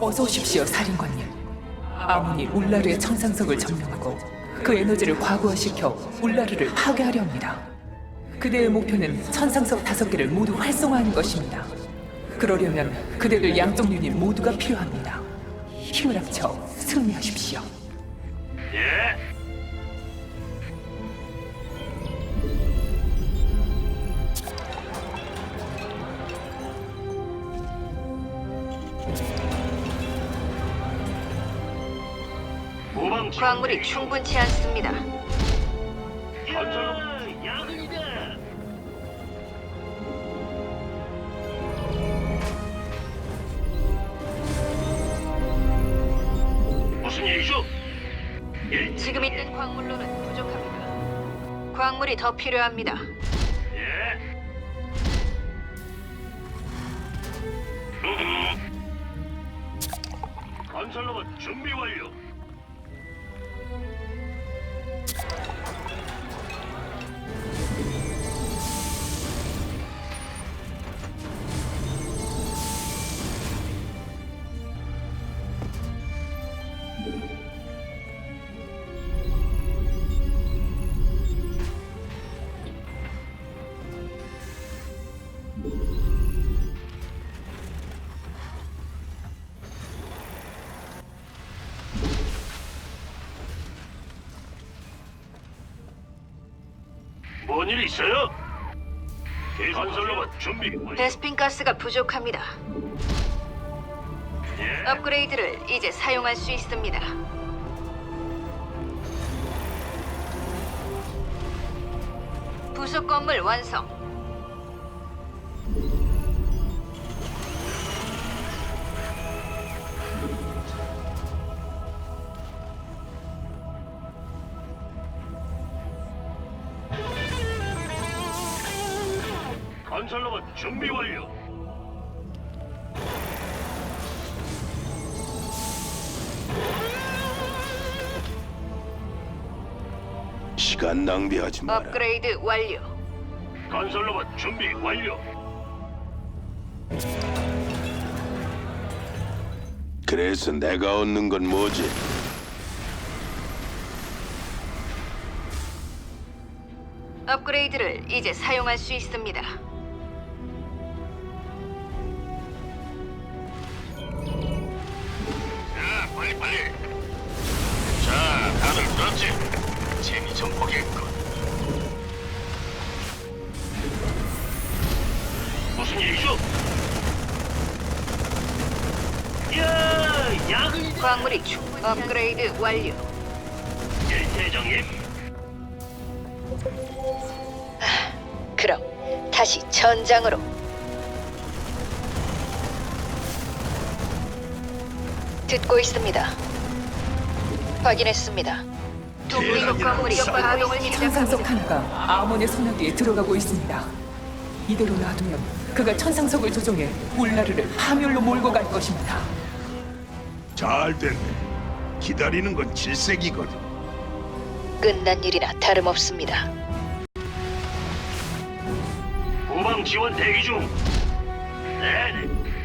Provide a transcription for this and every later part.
어서 오십시오, 살인관님. 아몬이 울라르의 천상석을 점령하고 그 에너지를 과부하시켜 울라르를 파괴하려 합니다. 그대의 목표는 천상석 다섯 개를 모두 활성화하는 것입니다. 그러려면 그대들 양쪽 유닛 모두가 필요합니다. 힘을 합쳐 승리하십시오. 지원 광물이. 충분치 않습니다. 건설로 야근이다. 무슨 일이죠? 예, 지금 있는 광물로는 부족합니다. 광물이 더 필요합니다. 예. 음. 건설 로봇 준비 완료. 뭔일 있어요? 건설로봇 준비 완료. 베스핀 가스가 부족합니다. 예. 업그레이드를 이제 사용할 수 있습니다. 부속 건물 완성. 준비 완료. 시간 낭비하지 마라. 업그레이드 완료. 건설 로봇 준비 완료. 그래서 내가 얻는 건 뭐지? 업그레이드를 이제 사용할 수 있습니다. 빨리 빨리. 자, 다들 들었지? 재미 좀 보겠군. 무슨 일이죠? 야, 야근이다. 광물이 충분. 업그레이드 완료. 예, 대장님. 그럼 다시 전장으로. 듣고 있습니다. 확인했습니다. 동맹국 광물이 가동을 천상석. 하나가 아몬의 손아귀에 들어가고 있습니다. 이대로 놔두면 그가 천상석을 조종해 울라르를 파멸로 몰고 갈 것입니다. 잘 됐네. 기다리는 건 질색이거든. 끝난 일이나 다름없습니다. 후방 지원 대기 중. 네,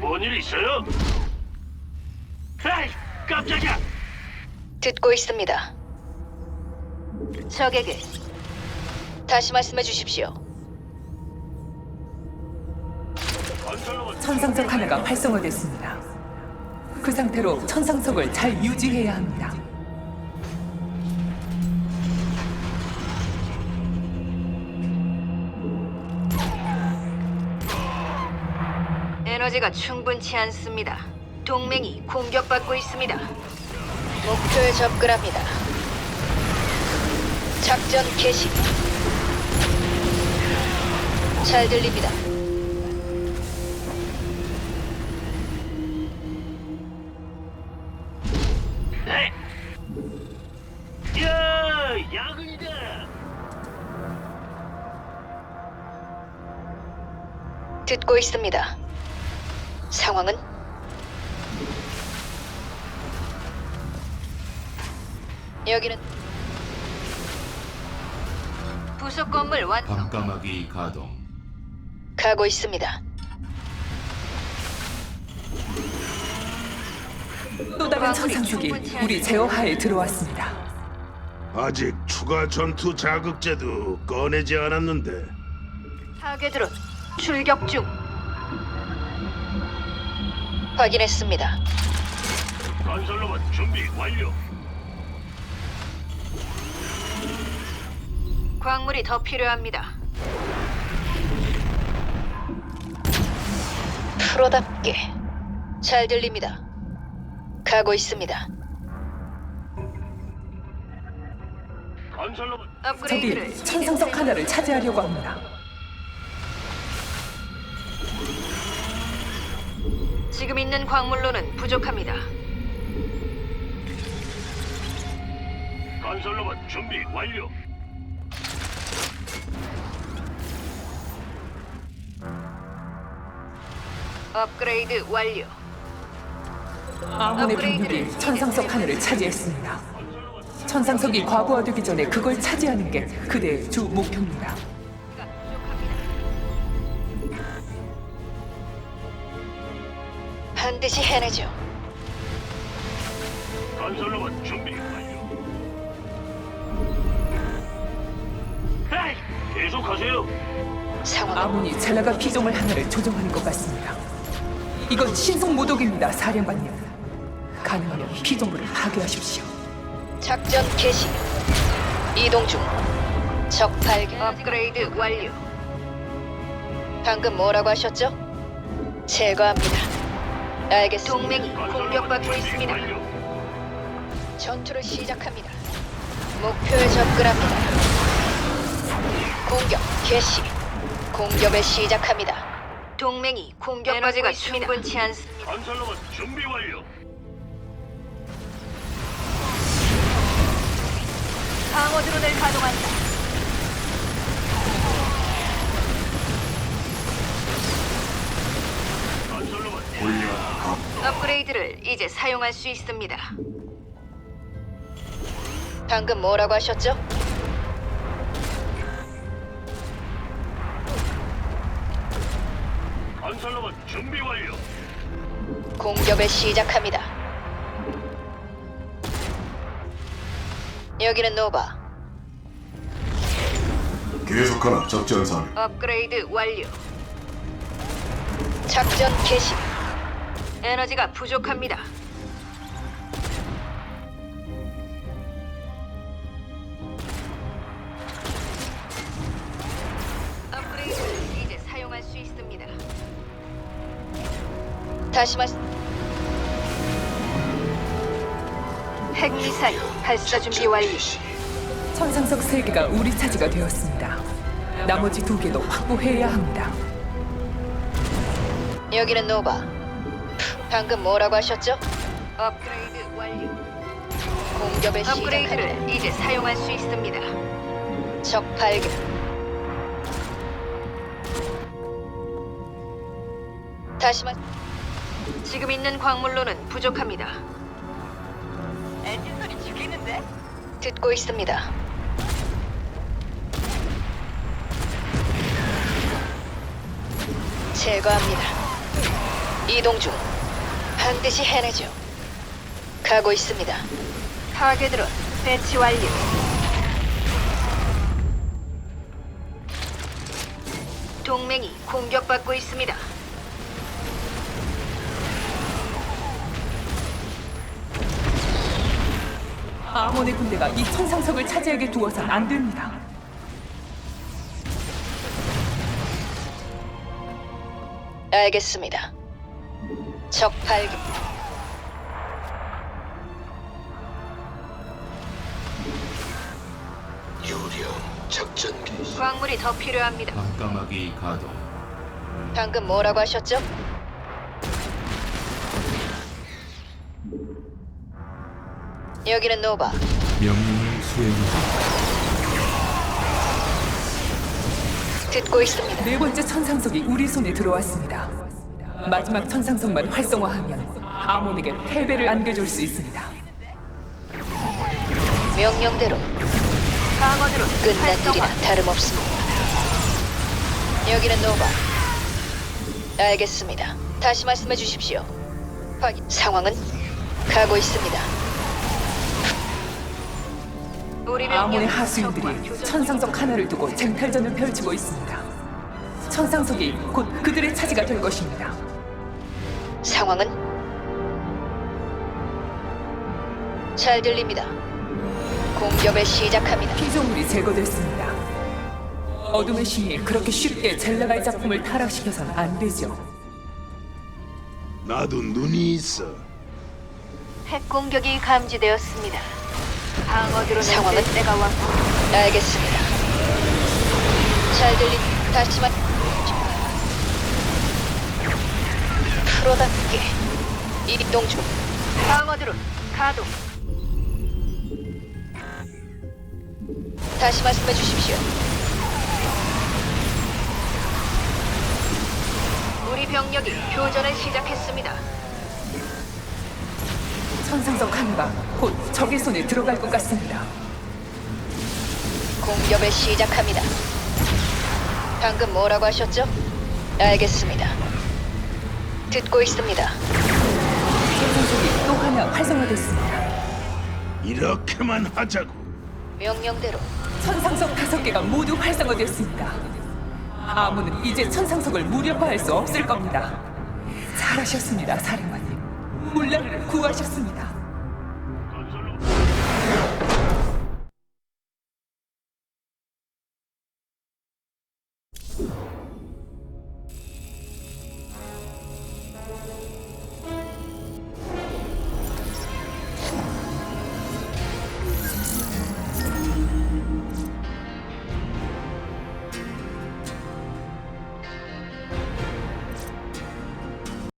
뭔일 있어요? 에이, 깜짝이야. 듣고 있습니다. 적에게 다시 말씀해 주십시오. 건설로봇 천상석 하나가 활성화됐습니다. 그 상태로 천상석을 잘 유지해야 합니다. 에너지가 충분치 않습니다. 동맹이 공격받고 있습니다. 목표에 접근합니다. 작전 개시. 잘 들립니다. 네. 야, 야근이다. 듣고 있습니다. 상황은 여기는 부속 건물 완성. 밤까마귀 가동 가고 있습니다. 또 다른 천상석이 우리 제어하에 들어왔습니다. 아직 추가 전투 자극제도 꺼내지 않았는데 타겟으로 출격 중. 확인했습니다. 건설로봇 준비 완료. 광물이 더 필요합니다. 프로답게 잘 들립니다. 가고 있습니다. 건설로봇 업그레이드를 적이 천상석 하나를 차지하려고 합니다. 지금 있는 광물로는 부족합니다. 건설로봇 준비 완료. 업그레이드 완료. 아몬의 병력이 천상석 하나를 차지했습니다. 천상석이 과부하되기 전에 그걸 차지하는 게 그대의 주 목표입니다. 반드시 해내죠. 건설로봇 준비 완료. 에이, 계속하세요. 상황은 아몬이 젤라가 피조물 하나를 조종하는 것 같습니다. 이건 신속 모독입니다, 사령관님. 가능하면 피조물을 파괴하십시오. 작전 개시. 이동 중. 적 발견. 업그레이드 완료. 방금 뭐라고 하셨죠? 제거합니다. 알겠습니다. 동맹이 공격받고 있습니다. 전투를 시작합니다. 목표에 접근합니다. 공격 개시. 공격을 시작합니다. 동맹이 공격받고 있습니다. 충분치 않습니다. 건설로봇 준비 완료. 방어 드론을 가동한다. 건설로봇 업그레이드를 이제 사용할 수 있습니다. 방금 뭐라고 하셨죠? 건설로봇 준비 완료. 공격을 시작합니다. 여기는 노바. 계속하라 작전사를 업그레이드 완료. 작전 개시. 에너지가 부족합니다. 다시 말씀. 핵미사일 발사 준비 완료. 천상석 세 개가 우리 차지가 되었습니다. 나머지 두 개도 확보해야 합니다. 여기는 노바. 방금 뭐라고 하셨죠? 업그레이드 완료. 공격을 업그레이드를 이제 사용할 수 있습니다. 적 발견. 다시 말. 지금 있는 광물로는 부족합니다. 엔진 소리 죽이는데? 듣고 있습니다. 제거합니다. 이동 중. 반드시 해내죠. 가고 있습니다. 타겟으로 배치 완료. 동맹이 공격받고 있습니다. 아몬의 군대가 이 천상석을 차지하게 두어선 안 됩니다. 알겠습니다. 적 발견. 유령 작전 개시. 광물이 더 필요합니다. 깜깜하게 가동. 방금 뭐라고 하셨죠? 여기는 노바. 명령을 수행하라. 듣고 있습니다. 네 번째 천상석이 우리 손에 들어왔습니다. 마지막 천상석만 활성화하면 아몬에게 패배를 안겨줄 수 있습니다. 명령대로 방어드로 끝난 일이나 다름없습니다. 여기는 노바. 알겠습니다. 다시 말씀해 주십시오. 확인. 상황은 가고 있습니다. 우리 아몬의 하수인들이 천상석 하나를 두고 쟁탈전을 펼치고 있습니다. 천상석이 곧 그들의 차지가 될 것입니다. 상황은 잘 들립니다. 공격을 시작합니다. 피조물이 제거됐습니다. 어둠의 신이 그렇게 쉽게 젤라가의 작품을 타락시켜선 안 되죠. 나도 눈이 있어. 핵 공격이 감지되었습니다. 방어드로 상황은 내가 왔. 알겠습니다. 잘 들리. 다시만. 프로답게 이동 중. 방어드로 가동. 다시 말씀해 주십시오. 우리 병력이 교전을 시작했습니다. 천상석 하나가 곧 적의 손에 들어갈 것 같습니다. 공격을 시작합니다. 방금 뭐라고 하셨죠? 알겠습니다. 듣고 있습니다. 천상석이 또 하나 활성화됐습니다. 이렇게만 하자고. 명령대로 천상석 다섯 개가 모두 활성화되었습니다. 아무는 이제 천상석을 무력화할 수 없을 겁니다. 잘하셨습니다, 사령관 님. 물라를 구하셨습니다.